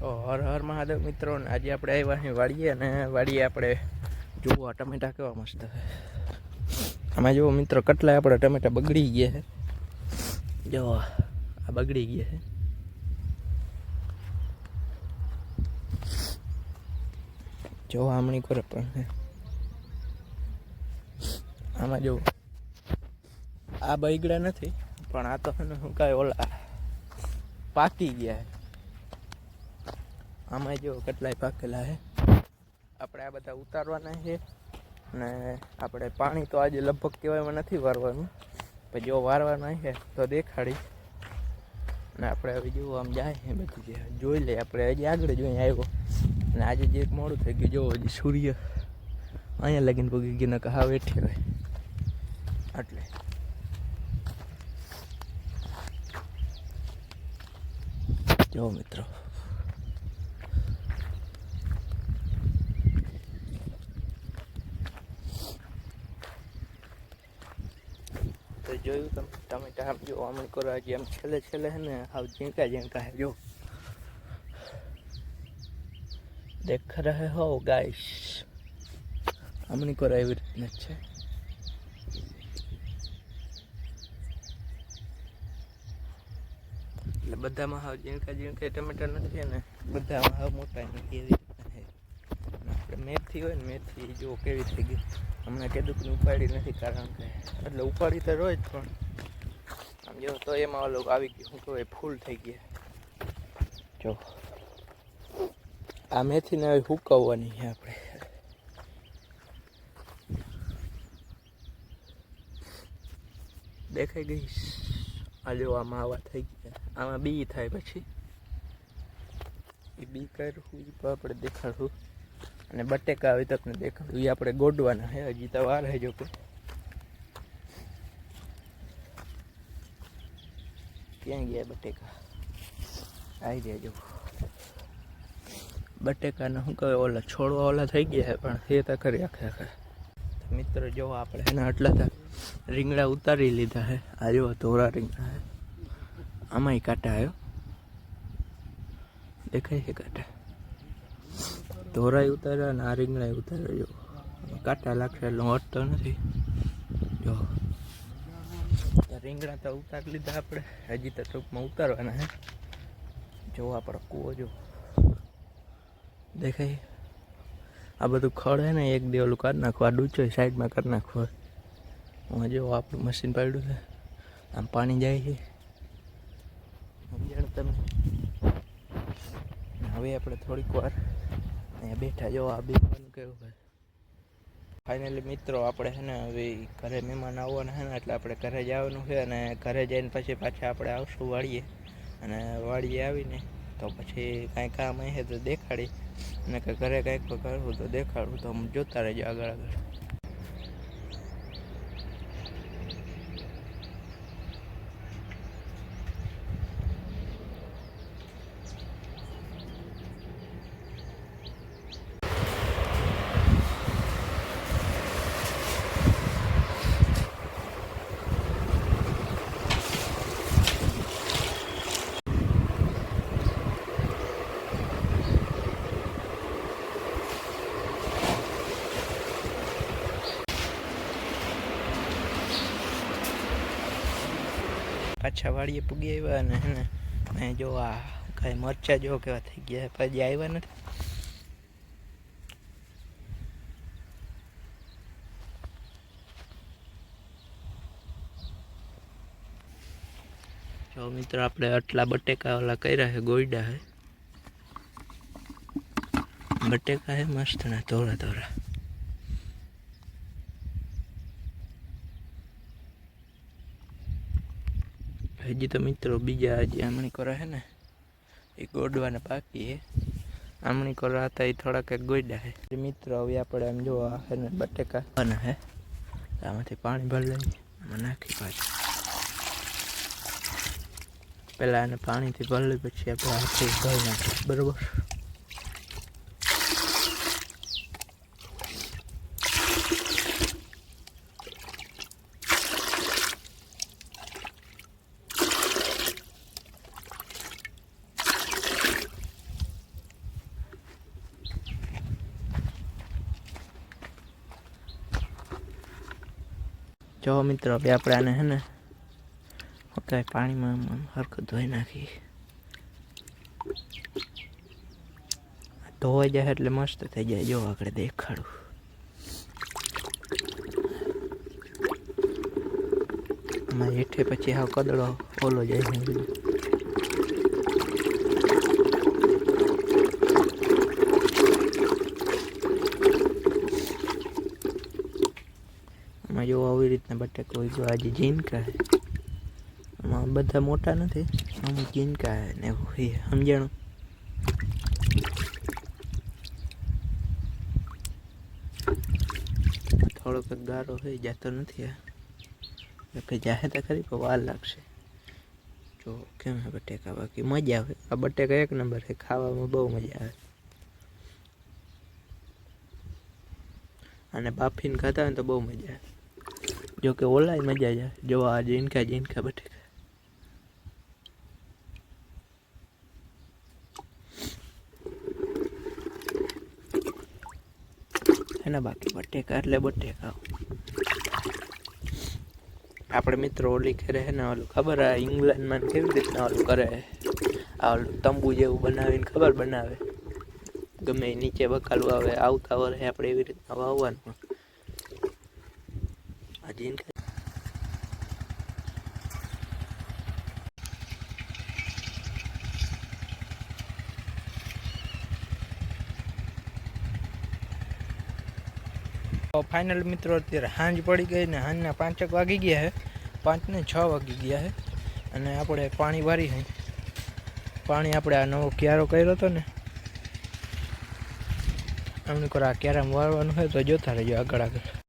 તો હર હર મહાદેવ મિત્રો આજે આપણે આવ્યા અહીં વાડીએ અને વાડીએ આપણે જુઓ ટમેટા કેવા મસ્ત આમાં જુઓ મિત્રો કેટલાય આપણે ટમેટા બગડી ગયા છે. જો આ બગડી ગયા છે. જો આમણી કરે પણ આમાં જો આ બગડ્યા નથી, પણ આ તો શું કાંઈ ઓલા પાકી ગયા છે. આમાં જો કેટલાય પાકેલા છે આપણે આ બધા ઉતારવાના છે. ને આપણે પાણી તો આજે લગભગ કહેવાયમાં નથી વારવાનું. પણ જો વારવાના છે તો દેખાડી ને આપણે હવે જેવું આમ જાય છે બધું જે જોઈ લઈએ આપણે હજી આગળ જોઈ આવ્યો. ને આજે જે એક મોડું થઈ ગયું, જો હજી સૂર્ય અહીંયા લગીને પગી ગયો, નકર હાવ એઠે હોય. એટલે. જો મિત્રો તો જોયું તમે ટમેટા આમ જો, આમ કરો હજી આમ છેલ્લે છેલ્લે હે ને હાવ ઝીંકા ઝીંકા હે, જો. દેખ રહે હો ગાઈસ આમની કરો એવી રીતના છે. એટલે બધામાં હાવ ઝીણકા ઝીણકા ટમેટા નથી ને, બધામાં હાવ મોટા નથી એવી રીતના છે મેથી હોય ને, મેથી જો કેવી થઈ ગઈ. હમણાં કીધું કે ઉપાડી નથી, કારણ કે એટલે ઉપાડી તો રોજ, પણ આમ જો તો એમાં ઓલો આવી ગયું શું કહેવાય ફૂલ થઈ ગયા. જો, આ મેથીને હવે હુકવવાની છે આપણે. દેખાઈ ગઈ? આ જો આમાં આવા થઈ ગયા. આમાં બી થાય પછી. એ બી કર્યું, એ આપણે દેખાડું અને બટેકા આવી તકને દેખાડું એ આપણે ગોડવાના હે, હજી તો વાર હે જો ક્યાં ગયા બટેકા? આવી ગયા જો. બટેકાના શું કહે ઓલા છોડવા ઓલા થઈ ગયા પણ એ તો કરી આખે આખે. મિત્રો જો આપણે એના આટલા હતા રીંગણા ઉતારી લીધા હે. આ જો ધોરા રીંગણા હે. આમાંય કાંટા આવ્યો દેખાય છે કાંટા? ધોરાય ઉતાર્યા અને આ રીંગણાય ઉતાર્યો. જો, કાંટા લાગશે એટલે હું નથી. જો રીંગણા તો ઉતારી લીધા આપણે. હજી તો ટૂંકમાં ઉતારવાના હે. જો આપણો કૂવો જો. દેખાય? આ બધું ખડ હે ને, એક દી ઓલું કરી નાખવું આ ડૂચો સાઈડમાં કરી નાખવું હું જો આપણું મશીન પડ્યું છે. આમ પાણી જાય છે. તમે? હવે આપણે થોડીક વાર અહીંયા બેઠા જો આ બેવાનું કેવું ભાઈ. ફાઇનલી મિત્રો, આપણે છે ને હવે ઘરે મહેમાન આવવાના છે ને, એટલે આપણે ઘરે જવાનું છે અને ઘરે જઈને પછી પાછા આપણે આવશું વાળીએ અને વાળીએ આવીને તો પછી કાંઈ કામ હશે તો દેખાડી અને કે ઘરે કાંઈક કરવું તો દેખાડું, તો જોતા રહેજો આગળ આગળ. પાછા વાડીએ પૂગી આવ્યા અને હે ને જો આ કાંઈ મરચા જો કેવા થઈ ગયા પછી આવ્યા નથી. જો મિત્રો, આપણે આટલા બટેકા ઓલા કર્યા છે ગોયડા છે બટેકા છે મસ્ત ના ધોરા ધોરા હજી તો મિત્રો બીજા જે આમણી કોરા હે ને, એ ગોડવાને પાકી હે. આમણી કોરા હતા એ થોડાક ગોડ્યા હે. મિત્રો હવે આપણે આમ જોવા હે ને બટેકા. અને હે, આમાંથી પાણી ભરી લઈએ નાખી પાછું. પહેલાં એને પાણીથી ભરી પછી આપણે હાથે ધોઈ નાખીએ, બરાબર? જો મિત્રો, હવે આપણે આને હે ને કાંઈ પાણીમાં હરખું ધોઈ નાખી. ધોવાઈ જાય એટલે મસ્ત થઈ જાય. જો આગળ દેખાડું. એમાં હેઠે પછી હાવ કદડો ઓલો જાય જો બટેકો જો આજે જીનકા હે. આમાં બધા મોટા નથી અમુક જીનકા હે ને એવું છે સમજાણું? થોડોક ગારો હોય, જાતો નથી આ. જાહે તો ખરી, પણ વાર લાગશે. જો, કેમ હે બટેકા? બાકી મજા આવે. આ બટેકા એક નંબર છે ખાવામાં બહુ મજા આવે. અને બાફીને ખાતા હોય તો બહુ મજા આવે. જો કે ઓલાય મજા જાય. જો આ જીનકા જીનકા બટેકા એના બાકી બટેકા, એટલે બટેકા. આપણે મિત્રો ઓલી કરે ને ઓલું ખબર આ ઇંગ્લેન્ડમાં કેવી રીતના ઓલું કરે આ ઓલું તંબુ જેવું બનાવીને ખબર બનાવે? ગમે નીચે બકાલું આવે, આવતા વર્ષે આપણે એવી રીતના વાવવાનું. આ જીનકા ફાઇનલ મિત્રો, અત્યારે સાંજ પડી ગઈ ને સાંજના પાંચેક વાગી ગયા છે. પાંચ ને છ વાગી ગયા છે. અને આપણે પાણી વારી છે પાણી આપણે આ નવો ક્યારો કર્યો હતો ને. અમને આ ક્યારામાં વાળવાનું હોય તો જોતા રહેજો આગળ આગળ.